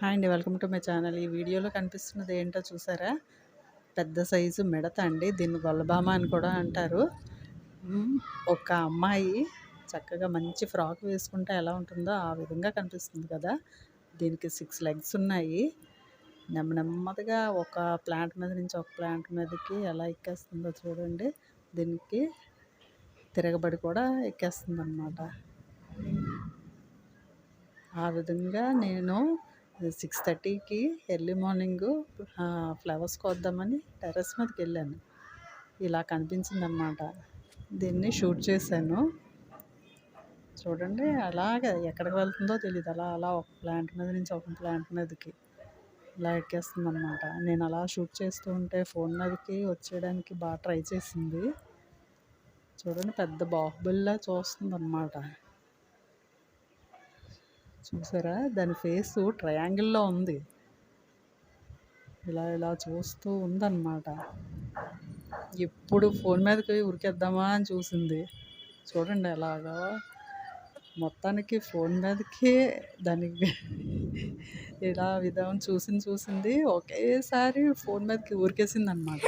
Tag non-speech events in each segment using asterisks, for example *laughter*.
Hi అండి welcome to my channel. ఈ వీడియోలో కనిపిస్తున్నది ఏంటో చూసారా? పెద్ద సైజు మిడత అండి దీన్ని గొల్లబామ అని కూడా అంటారు. ఒక అమ్మాయి చక్కగా మంచి ఫ్రాక్ వేసుకుంటే ఎలా ఉంటుందో ఆ విధంగా కనిపిస్తుంది కదా. దీనికి సిక్స్ లెగ్స్ ఉన్నాయి. నెమ్మ నెమ్మదిగా ఒక ప్లాంట్ మీద నుంచి ఒక ప్లాంట్ మీదకి ఎలా ఎక్కేస్తుందో చూడండి. దీనికి తిరగబడి కూడా ఎక్కేస్తుంది అన్నమాట ఆ విధంగా నేను సిక్స్ థర్టీకి ఎర్లీ మార్నింగ్ ఫ్లవర్స్ కోద్దామని టెర్రస్ మీదకి వెళ్ళాను. ఇలా కనిపించిందన్నమాట. దీన్ని షూట్ చేశాను. చూడండి అలాగ ఎక్కడికి వెళ్తుందో తెలియదు అలా అలా ఒక ప్లాంట్ మీద నుంచి ఒక ప్లాంట్ మీదకి ఇలా ఎక్కేస్తుంది అనమాట నేను అలా షూట్ చేస్తూ ఉంటే ఫోన్ మీదకి వచ్చేయడానికి బాగా ట్రై చేసింది. చూడండి పెద్ద బాహుబలిలా చూస్తుంది అనమాట చూసారా? దాని ఫేస్ ట్రయాంగిల్లో ఉంది. ఇలా ఇలా చూస్తూ ఉందన్నమాట. ఎప్పుడు ఫోన్ మీదకి ఉరికేద్దామా అని చూసింది. చూడండి ఎలాగా మొత్తానికి ఫోన్ మీదకి దానికి *laughs* ఇలా విధం చూసింది చూసింది. ఒకేసారి ఫోన్ మీదకి ఊరికేసింది అనమాట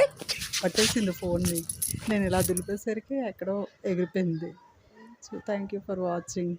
పట్టేసింది ఫోన్ని. నేను ఇలా దులిపేసరికి ఎక్కడో ఎగిరిపోయింది. So thank you for watching